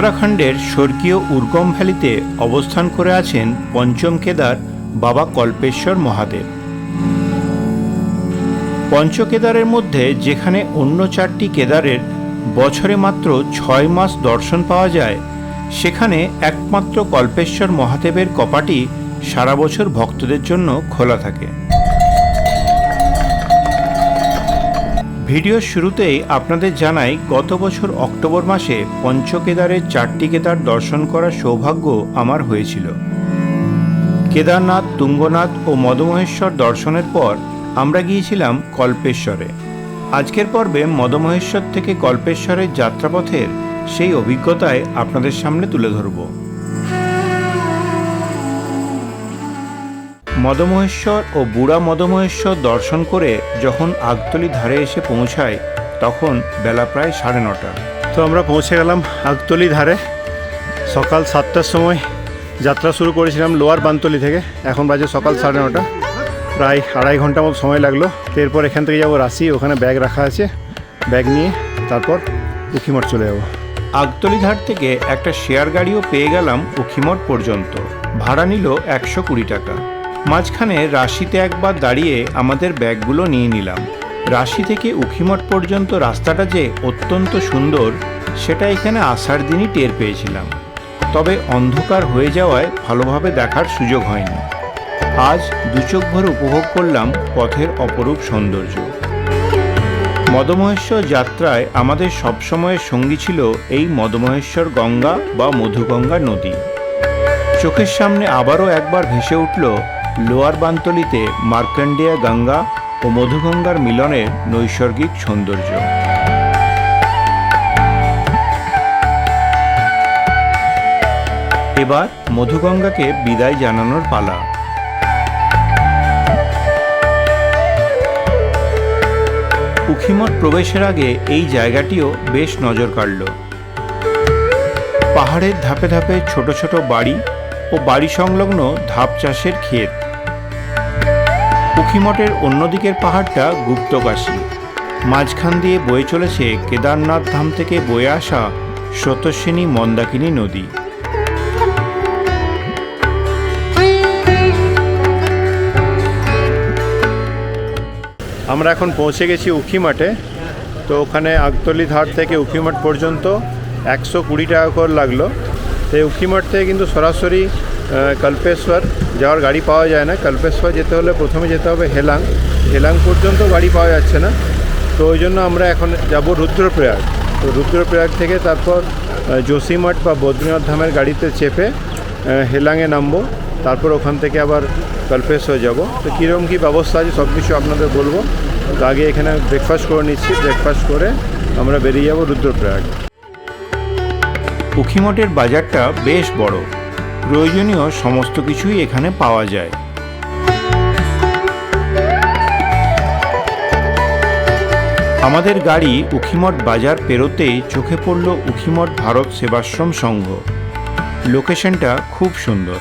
উত্তরাখণ্ডের স্বর্গীয় উর্গম ভ্যালিতে অবস্থান করে আছেন পঞ্চম কেদার বাবা কল্পেশ্বর মহাদেব। পঞ্চকেদারের মধ্যে যেখানে অন্য চারটি কেদারের বছরে মাত্র ছয় মাস দর্শন পাওয়া যায়, সেখানে একমাত্র কল্পেশ্বর মহাদেবের কপাটি সারা বছর ভক্তদের জন্য খোলা থাকে। ভিডিওর শুরুতেই আপনাদের জানাই, গত বছর অক্টোবর মাসে পঞ্চকেদারের চারটি কেদার দর্শন করার সৌভাগ্য আমার হয়েছিল। কেদারনাথ, তুঙ্গনাথ ও মদমহেশ্বর দর্শনের পর আমরা গিয়েছিলাম কল্পেশ্বরে। আজকের পর্বে মদমহেশ্বর থেকে কল্পেশ্বরের যাত্রাপথের সেই অভিজ্ঞতায় আপনাদের সামনে তুলে ধরব। মদমহেশ্বর ও বুড়া মদমহেশ্বর দর্শন করে যখন আগতলি ধারে এসে পৌঁছায় তখন বেলা প্রায় সাড়ে নটা। তো আমরা পৌঁছে গেলাম আগতলি ধারে। সকাল সাতটার সময় যাত্রা শুরু করেছিলাম লোয়ার বানতলি থেকে। এখন বাজে সকাল সাড়ে নটা। প্রায় আড়াই ঘণ্টা মতো সময় লাগল। এরপর এখান থেকে যাব রাশি ওখানে ব্যাগ রাখা আছে। ব্যাগ নিয়ে তারপর উখিমঠ চলে যাব। আগতলি ধার থেকে একটা শেয়ার গাড়িও পেয়ে গেলাম উখিমঠ পর্যন্ত। ভাড়া নিল একশো কুড়ি টাকা। মাঝখানে রাশিতে একবার দাঁড়িয়ে আমাদের ব্যাগগুলো নিয়ে নিলাম। রাশি থেকে উখিমঠ পর্যন্ত রাস্তাটা যে অত্যন্ত সুন্দর, সেটা এখানে আসার দিনই টের পেয়েছিলাম। তবে অন্ধকার হয়ে যাওয়ায় ভালোভাবে দেখার সুযোগ হয়নি। আজ দুচোখ ভরে উপভোগ করলাম পথের অপরূপ সৌন্দর্য। মদমহেশ্বর যাত্রায় আমাদের সবসময়ের সঙ্গী ছিল এই মদমহেশ্বর গঙ্গা বা মধুগঙ্গা নদী। চোখের সামনে আবারও একবার ভেসে উঠল লোয়ার বান্তলিতে মার্কন্ডেয়া গঙ্গা ও মধুগঙ্গার মিলনের নৈসর্গিক সৌন্দর্য। এবার মধুগঙ্গাকে বিদায় জানানোর পালা। উখিমঠ প্রবেশের আগে এই জায়গাটিও বেশ নজর কাড়ল। পাহাড়ের ধাপে ধাপে ছোট ছোট বাড়ি ও বাড়ি সংলগ্ন ধাপ চাষের ক্ষেত। উখিমঠের অন্যদিকের পাহাড়টা গুপ্তকাশী। মাঝখান দিয়ে বয়ে চলেছে কেদারনাথ ধাম থেকে বয়ে আসা স্রোতস্বিনী মন্দাকিনী নদী। আমরা এখন পৌঁছে গেছি উখিমাঠে তো ওখানে আগতলি ধার থেকে উখিমাঠ পর্যন্ত একশো কুড়ি টাকা করে লাগল। তো উখিমাঠ থেকে কিন্তু সরাসরি কল্পেশ্বর যাওয়ার গাড়ি পাওয়া যায় না। কল্পেশ্বর যেতে হলে প্রথমে যেতে হবে হেলাং। হেলাং পর্যন্ত গাড়ি পাওয়া যাচ্ছে না। তো ওই জন্য আমরা এখন যাব রুদ্রপ্রয়াগ। তো রুদ্রপ্রয়াগ থেকে তারপর যোশীমঠ বা বদ্রীনাথ ধামের গাড়িতে চেপে হেলাংয়ে নামবো। তারপর ওখান থেকে আবার কল্পেশ্বর যাব। তো কীরকম কী ব্যবস্থা আছে সব কিছু আপনাদের বলব। তো আগে এখানে ব্রেকফাস্ট করে নিচ্ছি। ব্রেকফাস্ট করে আমরা বেরিয়ে যাব রুদ্রপ্রয়াগ। উখিমঠের বাজারটা বেশ বড়। প্রয়োজনীয় সমস্ত কিছুই এখানে পাওয়া যায়। আমাদের গাড়ি উখিমঠ বাজার পেরোতেই চোখে পড়ল উখিমঠ ভারত সেবাশ্রম সংঘ। লোকেশনটা খুব সুন্দর।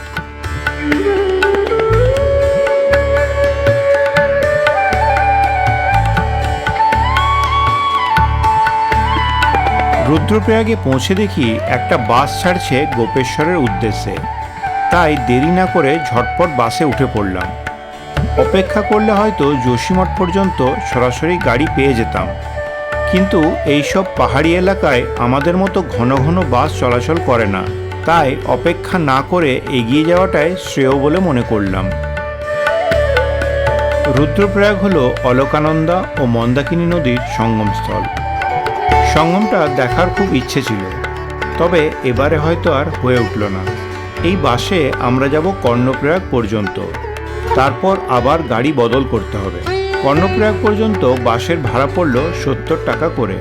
রুদ্রপ্রয়াগে পৌঁছে দেখি একটা বাস ছাড়ছে গোপেশ্বরের উদ্দেশ্যে। তাই দেরি না করে ঝটপট বাসে উঠে পড়লাম। অপেক্ষা করলে হয়তো যোশীমঠ পর্যন্ত সরাসরি গাড়ি পেয়ে যেতাম। কিন্তু এইসব পাহাড়ি এলাকায় আমাদের মতো ঘন ঘন বাস চলাচল করে না। তাই অপেক্ষা না করে এগিয়ে যাওয়াটাই শ্রেয় বলে মনে করলাম। রুদ্রপ্রয়াগ হল অলকানন্দা ও মন্দাকিনী নদীর সঙ্গমস্থল। সঙ্গমটা দেখার খুব ইচ্ছে ছিল। তবে এবারে হয়তো আর হয়ে উঠল না। এই বাসে আমরা যাব কর্ণপ্রয়াগ পর্যন্ত। তারপর আবার গাড়ি বদল করতে হবে। কর্ণপ্রয়াগ পর্যন্ত বাসের ভাড়া পড়ল সত্তর টাকা করে।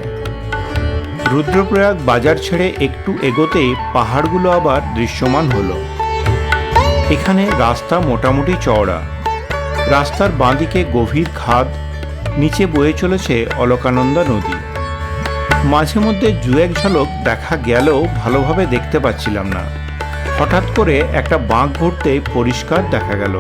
রুদ্রপ্রয়াগ বাজার ছেড়ে একটু এগোতেই পাহাড়গুলো আবার দৃশ্যমান হলো। এখানে রাস্তা মোটামুটি চওড়া। রাস্তার বাঁদিকে গভীর খাদ, নিচে বয়ে চলেছে অলকানন্দা নদী। মাঝে মধ্যে দু এক ঝলক দেখা গেলেও ভালোভাবে দেখতে পাচ্ছিলাম না। হঠাৎ করে একটা বাঁক ঘুরতে পরিষ্কার দেখা গেল।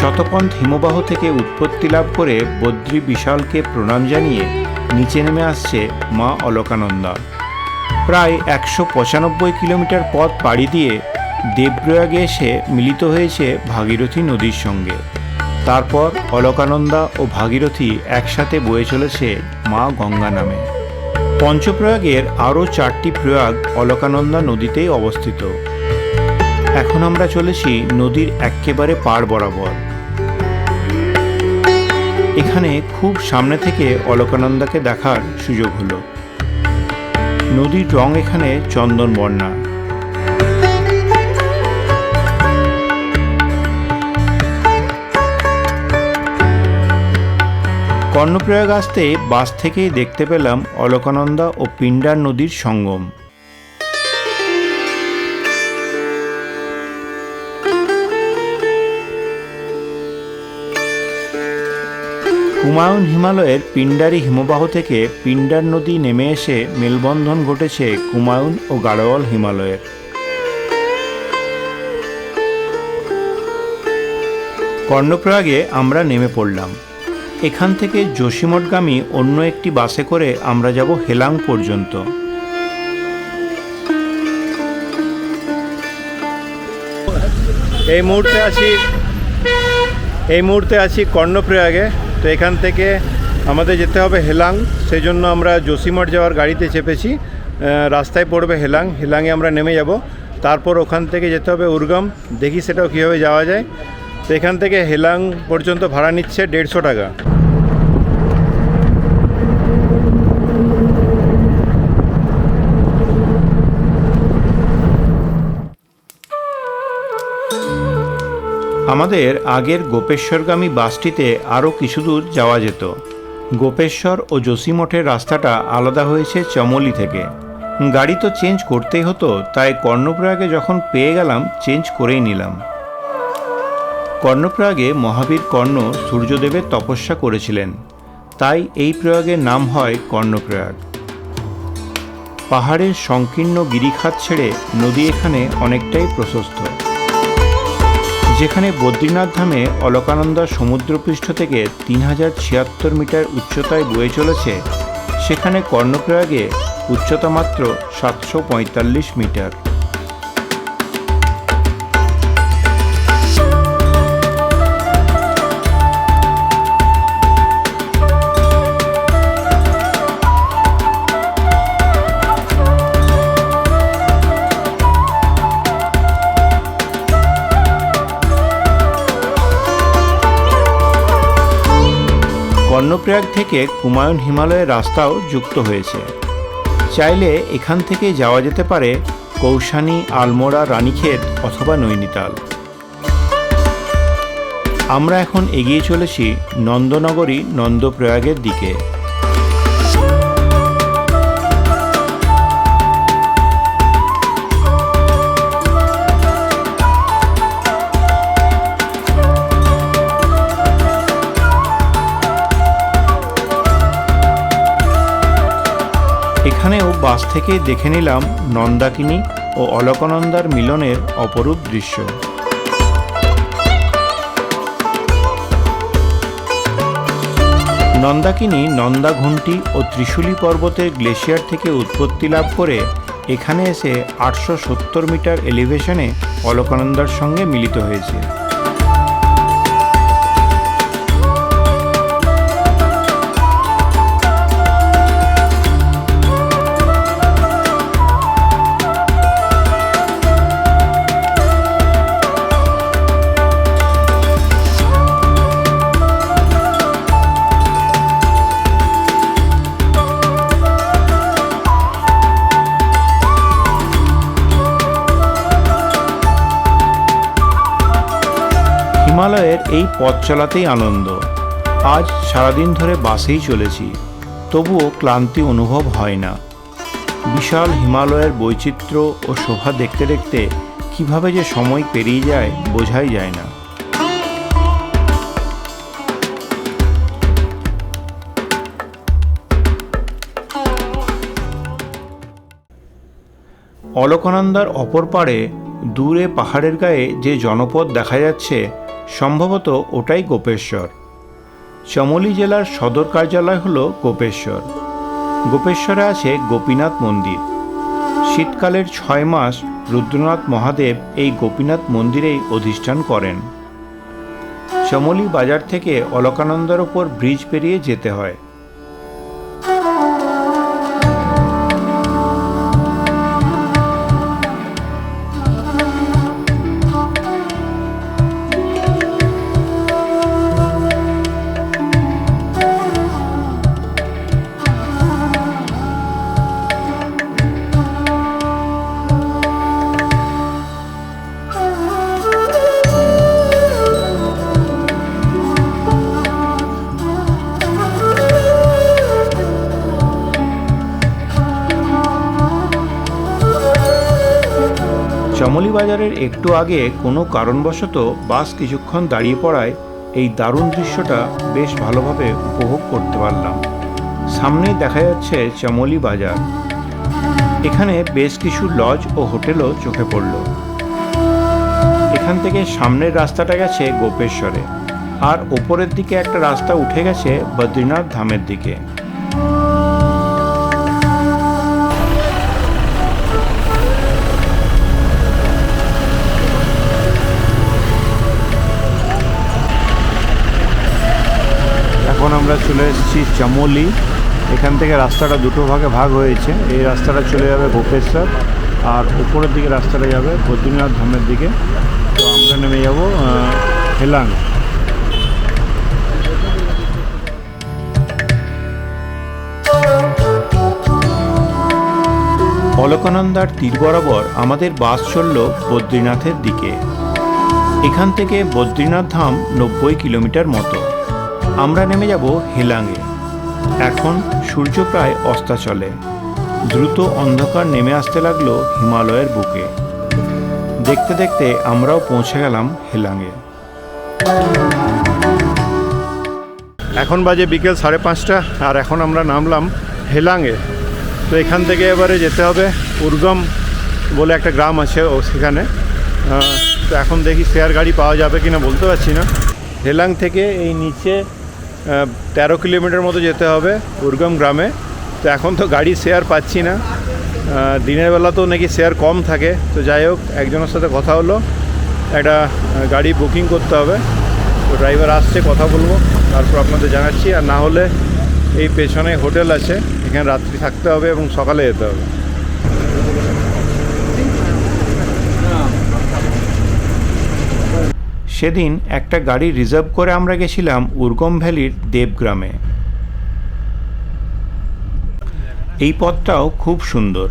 শতপন্থ হিমবাহ থেকে উৎপত্তি লাভ করে বদ্রী বিশালকে প্রণাম জানিয়ে নিচে নেমে আসছে মা অলকানন্দা। প্রায় একশো পঁচানব্বই কিলোমিটার পথ পাড়ি দিয়ে দেবপ্রয়াগে এসে মিলিত হয়েছে ভাগীরথী নদীর সঙ্গে। তারপর অলকানন্দা ও ভাগীরথী একসাথে বয়ে চলেছে মা গঙ্গা নামে। পঞ্চপ্রয়াগের আরও চারটি প্রয়াগ অলকানন্দা নদীতেই অবস্থিত। এখন আমরা চলেছি নদীর এক্কেবারে পাড় বরাবর। এখানে খুব সামনে থেকে অলকানন্দাকে দেখার সুযোগ হলো। নদীর রং এখানে চন্দন বর্ণা কর্ণপ্রয়াগ আসতে বাস থেকেই দেখতে পেলাম অলকানন্দা ও পিণ্ডার নদীর সঙ্গম। হুমায়ুন হিমালয়ের পিণ্ডারি হিমবাহ থেকে পিণ্ডার নদী নেমে এসে মেলবন্ধন ঘটেছে কুমায়ুন ও গাড়োয়াল হিমালয়ের। কর্ণপ্রয়াগে আমরা নেমে পড়লাম। এখান থেকে যোশীমঠগামী অন্য একটি বাসে করে আমরা যাব হেলাং পর্যন্ত। এই মুহূর্তে আছি, এই মুহূর্তে আছি কর্ণপ্রয়াগে। তো এখান থেকে আমাদের যেতে হবে হেলাং সেই জন্য আমরা যোশীমঠ যাওয়ার গাড়িতে চেপেছি। রাস্তায় পড়বে হেলাং, হেলাঙে আমরা নেমে যাব। তারপর ওখান থেকে যেতে হবে উর্গম, দেখি সেটাও কীভাবে যাওয়া যায়। তো এখান থেকে হেলাং পর্যন্ত ভাড়া নিচ্ছে দেড়শো টাকা। আমাদের আগের গোপেশ্বরগামী বাসটিতে আরও কিছু দূর যাওয়া যেত। গোপেশ্বর ও যোশীমঠের রাস্তাটা আলাদা হয়েছে চমলি থেকে। গাড়ি তো চেঞ্জ করতেই হতো, তাই কর্ণপ্রয়াগে যখন পেয়ে গেলাম, চেঞ্জ করেই নিলাম। কর্ণপ্রয়াগে মহাবীর কর্ণ সূর্যদেবের তপস্যা করেছিলেন। তাই এই প্রয়াগের নাম হয় কর্ণপ্রয়াগ। পাহাড়ের সংকীর্ণ গিরিখাত ছেড়ে নদী এখানে অনেকটাই প্রশস্ত। যেখানে বদ্রীনাথ ধামে অলকানন্দা সমুদ্রপৃষ্ঠ থেকে তিন হাজার ছিয়াত্তর মিটার উচ্চতায় বয়ে চলেছে, সেখানে কর্ণপ্রয়াগে উচ্চতা মাত্র সাতশো পঁয়তাল্লিশ মিটার। কর্ণপ্রয়াগ থেকে কুমায়ুন হিমালয়ের রাস্তাও যুক্ত হয়েছে। চাইলে এখান থেকে যাওয়া যেতে পারে কৌশানী, আলমোড়া, রানীক্ষেত অথবা নৈনিতাল। আমরা এখন এগিয়ে চলেছি নন্দনগরী নন্দপ্রয়াগের দিকে। বাস থেকে দেখে নিলাম নন্দাকিনী ও অলকানন্দার মিলনের অপরূপ দৃশ্য। নন্দাকিনী নন্দাঘণ্টি ও ত্রিশূলী পর্বতের গ্লেশিয়ার থেকে উৎপত্তি লাভ করে এখানে এসে আটশো সত্তর মিটার এলিভেশনে অলকানন্দার সঙ্গে মিলিত হয়েছে। এই পথ চলাতেই আনন্দ। আজ সারাদিন ধরে বাসেই চলেছি, তবুও ক্লান্তি অনুভব হয় না। বিশাল হিমালয়ের বৈচিত্র্য ও শোভা দেখতে দেখতে কীভাবে যে সময় পেরিয়ে যায় বোঝাই যায় না। অলকানন্দার অপর পাড়ে দূরে পাহাড়ের গায়ে যে জনপদ দেখা যাচ্ছে সম্ভবত ওটাই গোপেশ্বর। চমলি জেলার সদর কার্যালয় হল গোপেশ্বর। গোপেশ্বরে আছে গোপীনাথ মন্দির। শীতকালের ছয় মাস রুদ্রনাথ মহাদেব এই গোপীনাথ মন্দিরেই অধিষ্ঠান করেন। চমলি বাজার থেকে অলকানন্দার ওপর ব্রিজ পেরিয়ে যেতে হয়। চমলি বাজারের একটু আগে কোনো কারণবশত বাস কিছুক্ষণ দাঁড়িয়ে পড়ায় এই দারুণ দৃশ্যটা বেশ ভালোভাবে উপভোগ করতে পারলাম। সামনেই দেখা যাচ্ছে চমলি বাজার এখানে বেশ কিছু লজ ও হোটেলও চোখে পড়ল। এখান থেকে সামনের রাস্তাটা গেছে গোপেশ্বরে। আর ওপরের দিকে একটা রাস্তা উঠে গেছে বদ্রীনাথ ধামের দিকে। আমরা চলে এসেছি চামোলি। এখান থেকে রাস্তাটা দুটো ভাগে ভাগ হয়েছে। এই রাস্তাটা চলে যাবে গোপেশ্বর আর উপরের দিকে রাস্তাটা যাবে বদ্রীনাথ ধামের দিকে। তো আমরা নেমে যাব হেলাং অলকানন্দার তীর বরাবর আমাদের বাস চলল বদ্রীনাথের দিকে। এখান থেকে বদ্রীনাথ ধাম নব্বই কিলোমিটার মতো। আমরা নেমে যাব হেলাঙে এখন সূর্য প্রায় অস্তাচলে দ্রুত অন্ধকার নেমে আসতে লাগল হিমালয়ের বুকে। দেখতে দেখতে আমরাও পৌঁছে গেলাম হেলাঙে এখন বাজে বিকেল সাড়ে পাঁচটা, আর এখন আমরা নামলাম হেলাঙে তো এখান থেকে এবারে যেতে হবে উর্গম বলে একটা গ্রাম আছে ও সেখানে। তো এখন দেখি শেয়ার গাড়ি পাওয়া যাবে কি না বলতে পারছি না। হেলাং থেকে এই নিচে তেরো কিলোমিটার মতো যেতে হবে উর্গম গ্রামে। তো এখন তো গাড়ি শেয়ার পাচ্ছি না। দিনের বেলা তো নাকি শেয়ার কম থাকে। তো যাই হোক, একজনের সাথে কথা হলো। একটা গাড়ি বুকিং করতে হবে। তো ড্রাইভার আসছে, কথা বলব। তারপর আপনাদের জানাচ্ছি। আর না হলে এই পেছনে হোটেল আছে। এখানে রাত্রি থাকতে হবে এবং সকালে যেতে হবে। সেদিন একটা গাড়ি রিজার্ভ করে আমরা গেছিলাম উর্গম ভ্যালির দেবগ্রামে। এই পথটাও খুব সুন্দর।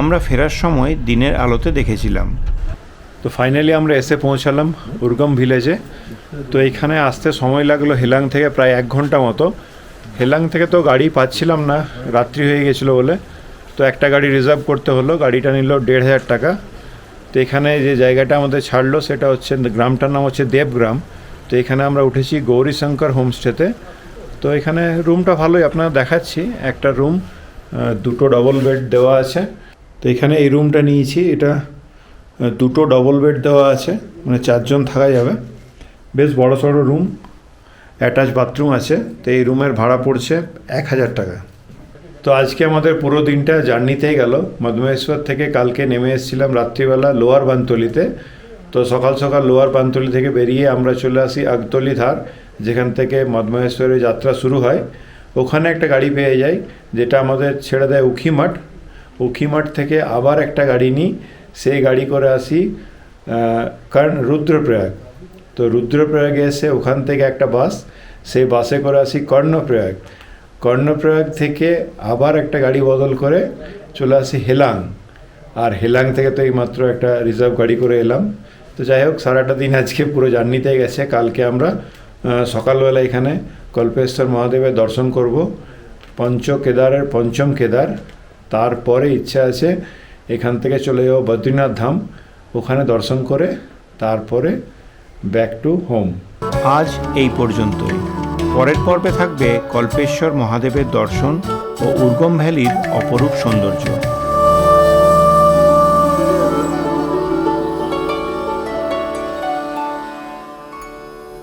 আমরা ফেরার সময় দিনের আলোতে দেখেছিলাম। তো ফাইনালি আমরা এসে পৌঁছালাম উর্গম ভিলেজে তো এইখানে আসতে সময় লাগল হেলাং থেকে প্রায় এক ঘণ্টা মতো। হেলাং থেকে তো গাড়ি পাচ্ছিলাম না, রাত্রি হয়ে গেছিল বলে। তো একটা গাড়ি রিজার্ভ করতে হলো, গাড়িটা নিল দেড় হাজার টাকা। তো এখানে যে জায়গাটা আমাদের ছাড়লো সেটা হচ্ছে গ্রামটার নাম হচ্ছে দেবগ্রাম। তো এখানে আমরা উঠেছি গৌরীশঙ্কর হোমস্টেতে। তো এখানে রুমটা ভালোই আপনারা দেখাচ্ছি। একটা রুম দুটো ডবল বেড দেওয়া আছে। তো এখানে এই রুমটা নিয়েছি। এটা দুটো ডবল বেড দেওয়া আছে। মানে চারজন থাকা যাবে। বেশ বড় সড়ো রুম। অ্যাটাচ বাথরুম আছে। তো এই রুমের ভাড়া পড়ছে এক হাজার টাকা। তো আজকে আমাদের পুরো দিনটা জার্নিতেই গেল। মধুমেশ্বর থেকে কালকে নেমে এসেছিলাম রাত্রিবেলা লোয়ার বানতলিতে। তো সকাল সকাল লোয়ার বানতলি থেকে বেরিয়ে আমরা চলে আসি আগতলি ধার, যেখান থেকে মধুমেশ্বরের যাত্রা শুরু হয়। ওখানে একটা গাড়ি পেয়ে যাই, যেটা আমাদের ছেড়ে দেয় উখিমাঠ উখিমাঠ থেকে আবার একটা গাড়ি নিই। সেই গাড়ি করে আসি কারণ রুদ্রপ্রয়াগ। তো রুদ্রপ্রয়াগে এসে ওখান থেকে একটা বাস, সেই বাসে করে আসি কর্ণপ্রয়াগ। কর্ণপ্রয়াগ থেকে আবার একটা গাড়ি বদল করে চলে আসি হেলাং। আর হেলাং থেকে তো এইমাত্র একটা রিজার্ভ গাড়ি করে এলাম। তো যাই হোক, সারাটা দিন আজকে পুরো জার্নিতে গেছে। কালকে আমরা সকালবেলা এখানে কল্পেশ্বর মহাদেবের দর্শন করব। পঞ্চ কেদারের পঞ্চম কেদার। তারপরে ইচ্ছা আছে এখান থেকে চলে যাব বদ্রীনাথ ধাম। ওখানে দর্শন করে তারপরে ব্যাক টু হোম আজ এই পর্যন্তই। পরের পর্বে থাকবে কল্পেশ্বর মহাদেবের দর্শন ও উর্গম ভ্যালির অপরূপ সৌন্দর্য।